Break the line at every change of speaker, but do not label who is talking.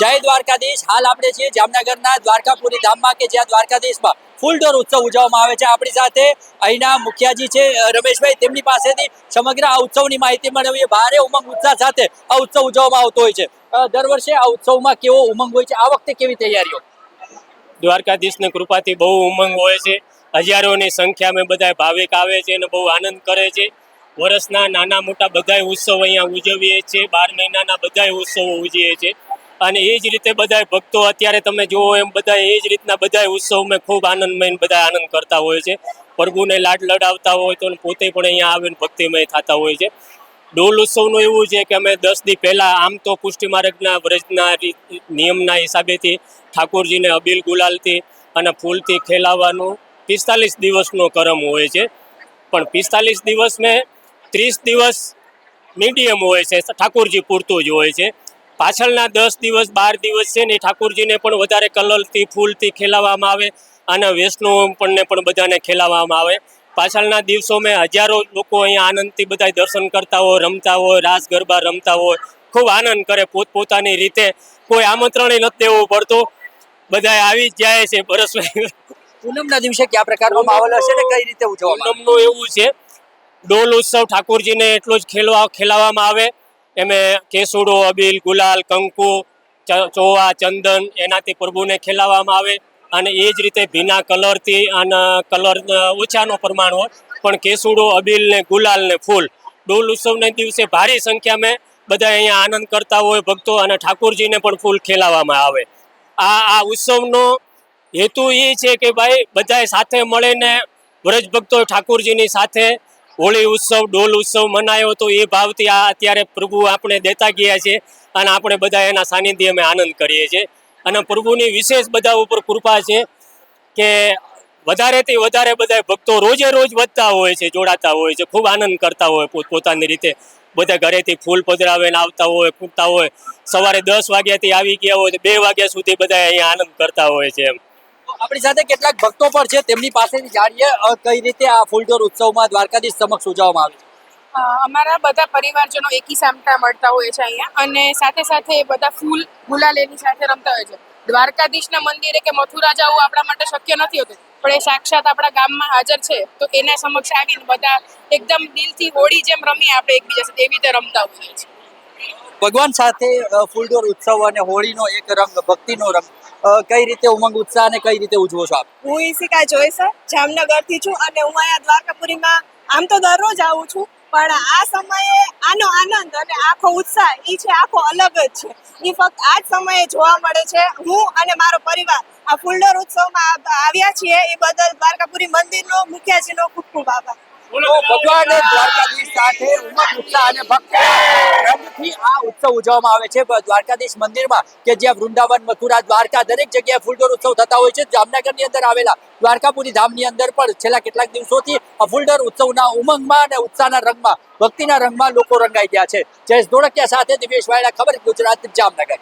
જય દ્વારકાધીશ. હાલ આપણે છીએ જામનગરના દ્વારકાપુરી ધામમાં કે જ્યાં દ્વારકાધીશમાં ફૂલડોર ઉત્સવ ઉજવવામાં આવે છે. આપણી સાથે અહીંના મુખિયાજી છે રમેશભાઈ. તેમની પાસેથી સમગ્ર આ ઉત્સવની માહિતી મેળવીએ. ભારે ઉમંગ, ઉત્સાહ સાથે આ ઉત્સવ ઉજવવામાં આવતો હોય છે. દર વર્ષે આ ઉત્સવમાં કેવો ઉમંગ હોય છે? આ વખતે કેવી તૈયારીઓ?
દ્વારકાધીશની કૃપાથી બહુ ઉમંગ હોય છે. હજારોની સંખ્યામાં બધા ભાવિક આવે છે અને બહુ આનંદ કરે છે. વર્ષના નાના મોટા બધાય ઉત્સવ અહીંયા ઉજવીએ છીએ. બાર મહિનાના બધાય ઉત્સવો ઉજવીએ છીએ. અને એ જ રીતે બધાય ભક્તો અત્યારે તમે જુઓ એમ બધા એ જ રીતના બધાય ઉત્સવમાં ખૂબ આનંદમય બધા આનંદ કરતા હોય છે. પ્રભુને લાડ લડાવતા હોય તો પોતે પણ અહીંયા આવીને ભક્તિમય થતા હોય છે. ડોલ ઉત્સવનું એવું છે કે અમે દસ દી પહેલાં આમ તો પુષ્ટિ માર્ગના વ્રજના નિયમના હિસાબેથી ઠાકોરજીને અબીલ ગુલાલથી અને ફૂલથી ખેલાવવાનું પિસ્તાલીસ દિવસનો કરમ હોય છે. પણ પિસ્તાલીસ દિવસ મેં ત્રીસ દિવસ મીડિયમ હોય છે. ઠાકોરજી પૂરતું જ હોય છે. પાછળના દસ દિવસ બાર દિવસ છે ને ઠાકોરજીને પણ વધારે કલરથી ફૂલથી ખેલાવવામાં આવે અને વૈષ્ણવ પણને પણ બધાને ખેલાવવામાં આવે. પાછળના દિવસોમાં હજારો લોકો અહીંયા આનંદથી બધા દર્શન કરતા હોય રમતા હોય રાસ ગરબા રમતા હોય. ખૂબ આનંદ કરે પોતપોતાની રીતે. કોઈ આમંત્રણ નથી દેવું પડતું. બધા આવી જ જાય છે પરસ્પર
પૂનમના દિવસે કયા પ્રકારનો માહોલ હશે ને કઈ રીતે ઉજવવામાં
પૂનમનું એવું છે. ડોલ ઉત્સવ ઠાકોરજીને એટલો જ ખેલવા ખેલાવવામાં આવે. એમે કેસુડો, અબીલ, ગુલાલ, કંકુ ચોવા, ચંદન એનાથી પ્રભુને ખેલાવવામાં આવે અને એ જ રીતે ભીના કલરથી અને કલર ઓછાનો પ્રમાણ હોય. પણ કેસુડો, અબીલ ને ગુલાલ ને ફૂલ ડોલ ઉત્સવના દિવસે ભારી સંખ્યામાં બધા અહીંયા આનંદ કરતા હોય ભક્તો અને ઠાકોરજીને પણ ફૂલ ખેલાવવામાં આવે. આ આ ઉત્સવનો હેતુ એ છે કે ભાઈ બધાએ સાથે મળીને વ્રજ ભક્તો ઠાકોરજીની સાથે હોળી ઉત્સવ, ડોલ ઉત્સવ મનાયો તો એ ભાવથી આ અત્યારે પ્રભુ આપણે દેતા ગયા છે અને આપણે બધા એના સાનિધ્યમાં આનંદ કરીએ છીએ. અને પ્રભુની વિશેષ બધા ઉપર કૃપા છે કે વધારેથી વધારે બધા ભક્તો રોજે રોજ વધતા હોય છે, જોડાતા હોય છે, ખૂબ આનંદ કરતા હોય પોત, પોતાની રીતે. બધા ઘરેથી ફૂલ પધરાવીને આવતા હોય, ફૂટતા હોય. સવારે દસ વાગ્યાથી આવી ગયા હોય તો બે વાગ્યા સુધી બધા અહીંયા આનંદ કરતા હોય છે એમ.
આપણી સાથે કેટલાક ભક્તો પણ છે. તેમની પાસેથી જાણીએ કઈ રીતે આ ફૂલડોર ઉત્સવમાં દ્વારકાધીશ સમક્ષ ઉજવવામાં આવે
અમારા બધા પરિવારજનો એકી સામટા મળતા હોય છે અહીંયા અને સાથે સાથે બધા ફૂલ ગુલાલેની સાથે રમતા હોય છે. દ્વારકાધીશના મંદિરે કે મથુરા જવું આપણા માટે શક્ય નથી હોતું, પણ એ સાક્ષાત આપણા ગામમાં હાજર છે, તો એના સમક્ષ આવીને બધા એકદમ દિલથી હોળી જેમ રમીએ આપણે એકબીજા સાથે, એવી રીતે રમતા હોઈએ છીએ
ભગવાન સાથે ફૂલડોર ઉત્સવ અને હોળીનો એક રંગ ભક્તિનો રંગ કઈ રીતે ઉમંગ ઉત્સાહ અને કઈ રીતે ઉજવો છો આપ?
હું ઈશિકા જોઈસર જામનગરથી છું અને હું અહીંયા દ્વારકાપુરીમાં આમ તો દરરોજ આવું છું પણ આ સમયે આનો આનંદ અને આખો ઉત્સાહ એ છે આખો અલગ જ છે. એ ફક્ત આ જ સમયે જોવા મળે છે હું અને મારો પરિવાર આ ફૂલડોર ઉત્સવમાં આવ્યા છીએ એ બદલ દ્વારકાપુરી મંદિરનો મુખ્યાજીનો ખૂબ ખૂબ આભાર.
ભગવાન દ્વારકાધીશ સાથે ઉમંગ ઉત્સાહ અને ભક્તિ રંગથી આ ઉત્સવ ઉજવવામાં આવે છે. દ્વારકાધીશ મંદિરમાં કે જ્યાં વૃંદાવન, મથુરા, દ્વારકા દરેક જગ્યાએ ફૂલડોર ઉત્સવ થતા હોય છે. જામનગરની અંદર આવેલા દ્વારકાપુરી ધામની અંદર પણ છેલ્લા કેટલાક દિવસોથી ફૂલડોર ઉત્સવના ઉમંગમાં અને ઉત્સાહના રંગમાં, ભક્તિના રંગમાં લોકો રંગાઈ ગયા છે. જયેશ ધોળકિયા સાથે દિવેશ વાયડા ખબર ગુજરાત જામનગર.